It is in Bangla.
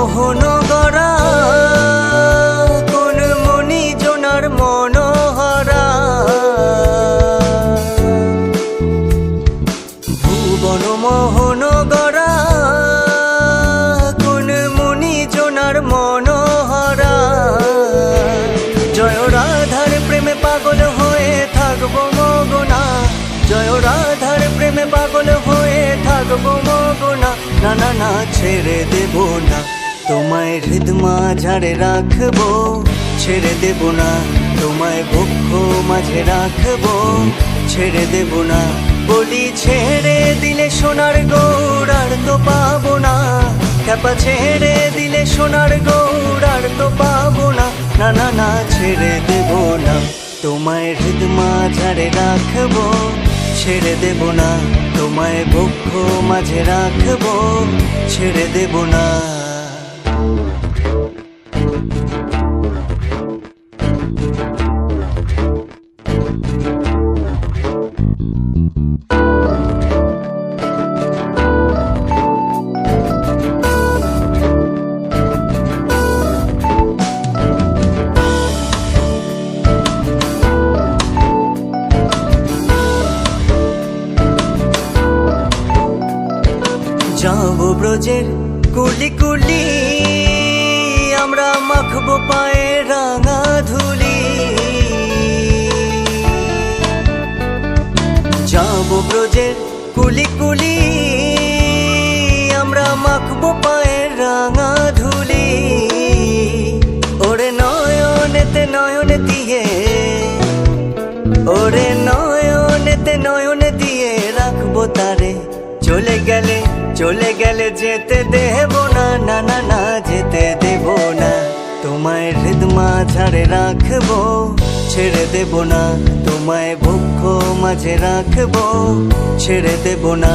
মোহন গড়া কোন মনি জোনার মনোহরা। ভুবন মোহন গড়া কোন মনি জোনার মনোহরা। জয় রাধার প্রেমে পাগল হয়ে থাকব মগনা। জয় রাধার প্রেমে পাগল হয়ে থাকব মগনা। না না না, ছেড়ে দেব না। তোমায় হৃদমা ঝাড়ে রাখব, ছেড়ে দেব না। তোমায় বক্ষ মাঝে রাখব, ছেড়ে দেব না। বলি ছেড়ে দিলে সোনার গৌড় আর তো পাবো না। ক্যাপা ছেড়ে দিলে সোনার গৌড় আর তো পাবো না। না না না, ছেড়ে দেব না। তোমায় হৃদমা ঝাড়ে রাখব, ছেড়ে দেব না। তোমায় বক্ষ মাঝে রাখব, ছেড়ে দেব না। যাব ব্রজের কুলি কুলি, আমরা মাখবো পায়ে রাঙা ধুলি। যাব ব্রজের কুলি কুলি, আমরা মাখবো পায়ে রাঙা ধুলি। ওরে নয়নেতে নয়ন দিয়ে, ওরে নয়নেতে নয়ন চলে গেলে যেতে দেব না না না না, যেতে দেব না। তোমায় হৃদমা ঝাড়ে রাখব, ছেড়ে দেব না। তোমায় বক্ষ মাঝে রাখব, ছেড়ে দেব না।